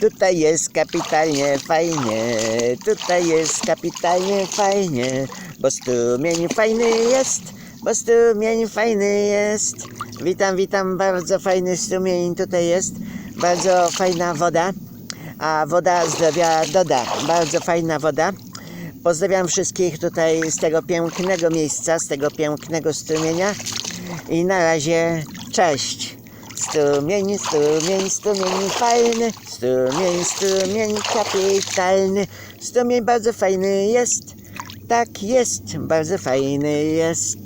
Tutaj jest kapitalnie fajnie, tutaj jest kapitalnie fajnie, bo strumień fajny jest, bo strumień fajny jest. Witam, witam, bardzo fajny strumień tutaj jest, bardzo fajna woda, a woda zdrowia doda, bardzo fajna woda. Pozdrawiam wszystkich tutaj z tego pięknego miejsca, z tego pięknego strumienia i na razie cześć. Strumień, strumień, strumień fajny, strumień, strumień kapitalny, strumień bardzo fajny jest, tak jest, bardzo fajny jest.